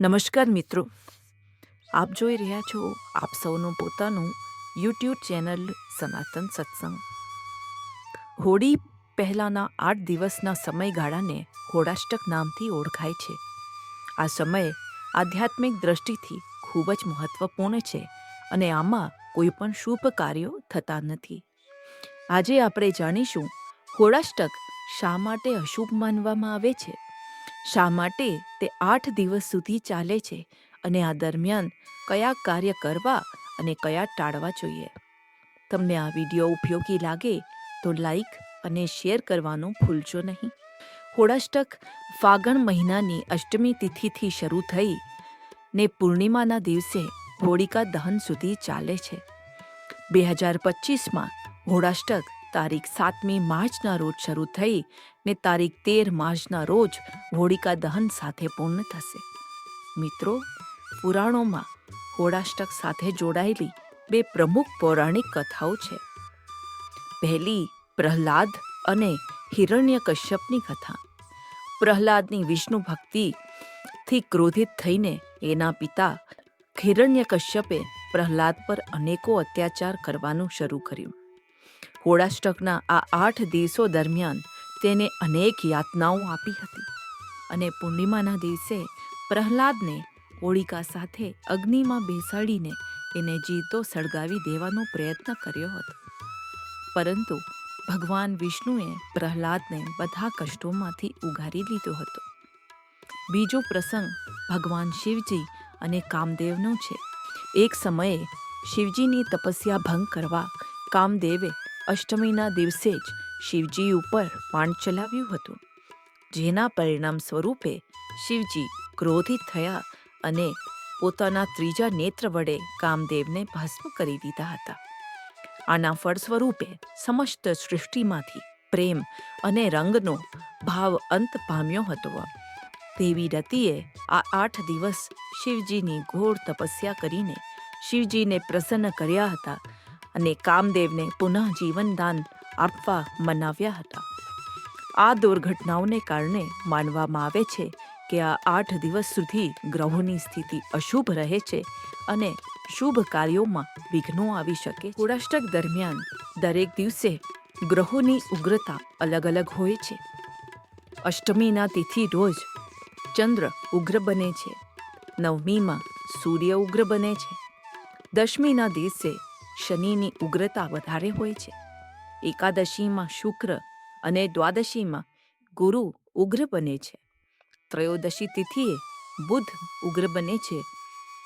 નમસ્કાર મિત્રો. આપ જોઈ રહ્યા છો આપ સૌનું પોતાનું યુટ્યુબ ચેનલ સનાતન સત્સંગ. હોળી પહેલાંના આઠ દિવસના સમયગાળાને હોળાષ્ટક નામથી ઓળખાય છે. આ સમય આધ્યાત્મિક દ્રષ્ટિથી ખૂબ જ મહત્વપૂર્ણ છે અને આમાં કોઈ પણ શુભ કાર્યો થતા નથી. આજે આપણે જાણીશું, હોળાષ્ટક શા માટે અશુભ માનવામાં આવે છે? શા માટે તે આઠ દિવસ સુધી ચાલે છે અને આ દરમિયાન કયા કાર્ય કરવા અને કયા ટાળવા જોઈએ? તમને આ વીડિયો ઉપયોગી લાગે તો લાઈક અને શેર કરવાનું ભૂલજો નહીં. હોળાષ્ટક ફાગણ મહિનાની અષ્ટમી તિથિથી શરૂ થઈ ને પૂર્ણિમાના દિવસે હોળિકા દહન સુધી ચાલે છે. બે હજાર પચીસમાં હોળાષ્ટક તારીખ સાતમી માર્ચના રોજ શરૂ થઈ ને તારીખ તેર માર્ચના રોજ હોળિકા દહન સાથે પૂર્ણ થશે. મિત્રો, પુરાણોમાં હોળાષ્ટક સાથે જોડાયેલી બે પ્રમુખ પૌરાણિક કથાઓ છે. પહેલી, પ્રહલાદ અને હિરણ્ય કશ્યપની કથા. પ્રહલાદની વિષ્ણુ ભક્તિથી ક્રોધિત થઈને એના પિતા હિરણ્ય કશ્યપે પ્રહલાદ પર અનેકો અત્યાચાર કરવાનું શરૂ કર્યું. હોળાષ્ટકના આ આઠ દિવસો દરમિયાન તેને અનેક યાતનાઓ આપી હતી અને પૂર્ણિમાના દિવસે પ્રહલાદને હોળિકા સાથે અગ્નિમાં બેસાડીને એને જીતો સળગાવી દેવાનો પ્રયત્ન કર્યો હતો. પરંતુ ભગવાન વિષ્ણુએ પ્રહલાદને બધા કષ્ટોમાંથી ઉગારી લીધો હતો. બીજો પ્રસંગ ભગવાન શિવજી અને કામદેવનો છે. એક સમયે શિવજીની તપસ્યા ભંગ કરવા કામદેવે અષ્ટમીના દિવસે જ શિવજી ઉપર પાણ ચલાવ્યું હતું, જેના પરિણામ સ્વરૂપે શિવજી ક્રોધિત થયા અને પોતાના ત્રીજા નેત્ર વડે કામદેવને ભસ્મ કરી દીધા હતા. આના ફળ સ્વરૂપે સમસ્ત સૃષ્ટિમાંથી પ્રેમ અને રંગનો ભાવ અંત પામ્યો હતો. દેવી રતિએ આ આઠ દિવસ શિવજીની ઘોર તપસ્યા કરીને શિવજીને પ્રસન્ન કર્યા હતા અને કામદેવને પુનઃ જીવનદાન આપવા મનાવ્યા હતા. આ દુર્ઘટનાઓને કારણે માનવામાં આવે છે કે આ આઠ દિવસ સુધી ગ્રહોની સ્થિતિ અશુભ રહે છે અને શુભ કાર્યોમાં વિઘ્નો આવી શકે કુળાષ્ટક દરમિયાન દરેક દિવસે ગ્રહોની ઉગ્રતા અલગ અલગ હોય છે. અષ્ટમીના તિથિ રોજ ચંદ્ર ઉગ્ર બને છે. નવમીમાં સૂર્ય ઉગ્ર બને છે. દશમીના દિવસે શનિની ઉગ્રતા વધારે હોય છે. એકાદશીમાં શુક્ર અને દ્વાદશીમાં ગુરુ ઉગ્ર બને છે. ત્રયોદશી તિથિએ બુધ ઉગ્ર બને છે.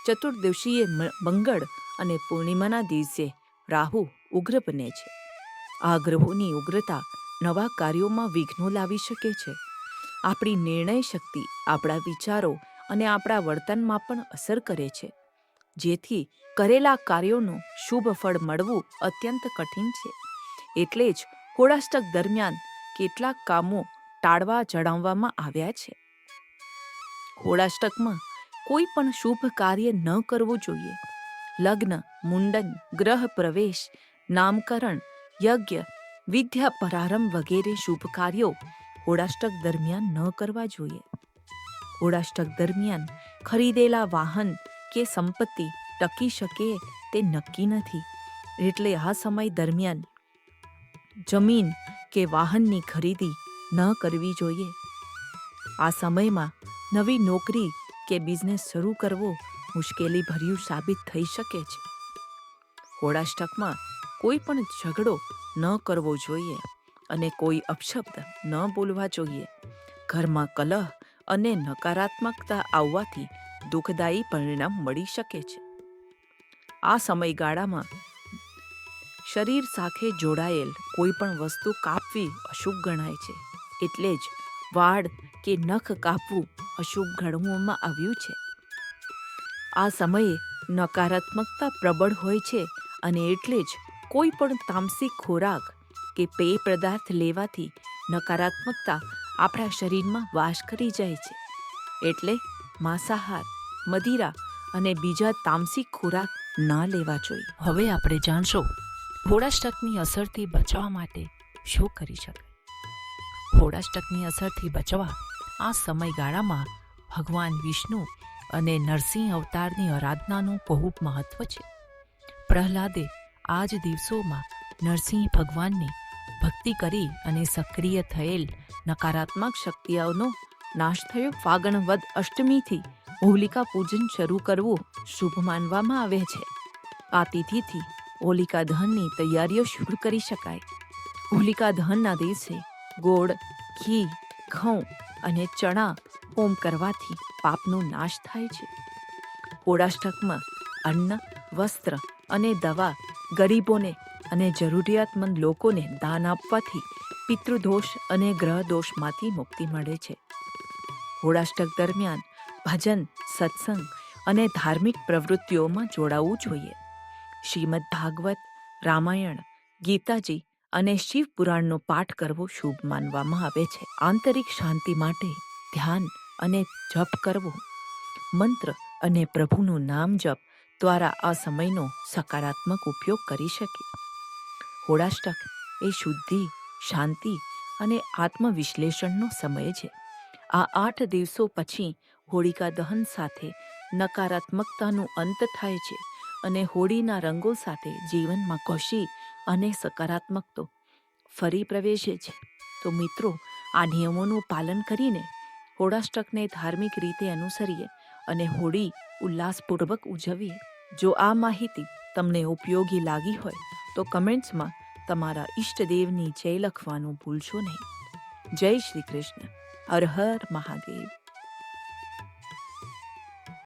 ચતુર્દશીએ મંગળ અને પૂર્ણિમાના દિવસે રાહુ ઉગ્ર બને છે. આ ગ્રહોની ઉગ્રતા નવા કાર્યોમાં વિઘ્નો લાવી શકે છે. આપણી નિર્ણય શક્તિ, આપણા વિચારો અને આપણા વર્તનમાં પણ અસર કરે છે. જેથી કરેલા કાર્યોનું શુભ ફળ મળવું અત્યંત કઠિન છે. એટલે જ હોળાષ્ટક દરમિયાન કેટલાક કામો ટાળવા જણાવવામાં આવ્યા છે. હોળાષ્ટકમાં કોઈ પણ શુભ કાર્ય ન કરવું જોઈએ. લગ્ન, મુંડન, ગ્રહ પ્રવેશ, નામકરણ, યજ્ઞ, વિદ્યા પ્રારંભ વગેરે શુભ કાર્યો હોળાષ્ટક દરમિયાન ન કરવા જોઈએ. હોળાષ્ટક દરમિયાન ખરીદેલા વાહન કે સંપત્તિ ટકી શકે તે નક્કી નથી. એટલે આ સમય દરમિયાન જમીન કે વાહનની ખરીદી ન કરવી જોઈએ. આ સમયમાં નવી નોકરી કે બિઝનેસ શરૂ કરવો મુશ્કેલી ભર્યું સાબિત થઈ શકે છે. હોળાષ્ટકમાં કોઈ પણ ઝઘડો ન કરવો જોઈએ અને કોઈ અપશબ્દ ન બોલવા જોઈએ. ઘરમાં કલહ અને નકારાત્મકતા આવવાથી દુઃખદાયી પરિણામ મળી શકે છે. આ સમયગાળામાં શરીર સાથે જોડાયેલ કોઈ પણ વસ્તુ કાપવી અશુભ ગણાય છે. એટલે જ વાળ કે નખ કાપવું અશુભ ગણવામાં આવ્યું છે. આ સમયે નકારાત્મકતા પ્રબળ હોય છે અને એટલે જ કોઈ પણ તામસિક ખોરાક કે પેય પદાર્થ લેવાથી નકારાત્મકતા આપણા શરીરમાં વાસ કરી જાય છે. એટલે માંસાહાર, મદિરા અને બીજા તામસિક ખોરાક ના લેવા જોઈએ. હવે આપણે જાણશો હોડાષ્ટકની અસરથી બચવા માટે શું કરી શકાય? હોડાષ્ટકની અસરથી બચવા આ સમયગાળામાં ભગવાન વિષ્ણુ અને નરસિંહ અવતારની આરાધનાનું બહુ મહત્વ છે. પ્રહલાદે આ જ દિવસોમાં નરસિંહ ભગવાનની ભક્તિ કરી અને સક્રિય થયેલ નકારાત્મક શક્તિઓનો નાશ થયો. ફાગણ વદ અષ્ટમીથી હોલિકા પૂજન શરૂ કરવું શુભ માનવામાં આવે છે. આ તિથિથી હોલિકા દહનની તૈયારીઓ શરૂ કરી શકાય. હોલિકા દહનના દિવસે ગોળ, ઘી, ઘઉં અને ચણા હોમ કરવાથી પાપનો નાશ થાય છે. પોળાષ્ટકમાં અન્ન, વસ્ત્ર અને દવા ગરીબોને અને જરૂરિયાતમંદ લોકોને દાન આપવાથી પિતૃદોષ અને ગ્રહ દોષમાંથી મુક્તિ મળે છે. હોળાષ્ટક દરમિયાન ભજન, સત્સંગ અને ધાર્મિક પ્રવૃત્તિઓમાં જોડાવું જોઈએ. શ્રીમદ ભાગવત, રામાયણ, ગીતાજી અને શિવ પુરાણનો પાઠ કરવો શુભ માનવામાં આવે છે. આંતરિક શાંતિ માટે ધ્યાન અને જપ કરવો. મંત્ર અને પ્રભુનું નામ જપ દ્વારા આ સમયનો સકારાત્મક ઉપયોગ કરી શકીએ. હોળાષ્ટક એ શુદ્ધિ, શાંતિ અને આત્મવિશ્લેષણનો સમય છે. આ આઠ દિવસો પછી હોળિકા દહન સાથે નકારાત્મકતાનું અંત થાય છે અને હોળીના રંગો સાથે જીવનમાં ખુશી અને સકારાત્મકતો ફરી પ્રવેશે છે. તો મિત્રો, આ નિયમોનું પાલન કરીને હોળાષ્ટકને ધાર્મિક રીતે અનુસરીએ અને હોળી ઉલ્લાસપૂર્વક ઉજવીએ. જો આ માહિતી તમને ઉપયોગી લાગી હોય, તો કમેન્ટ્સમાં તમારા ઈષ્ટદેવની જય લખવાનું ભૂલશો નહીં. જય શ્રી કૃષ્ણ. હર હર મહાદેવ.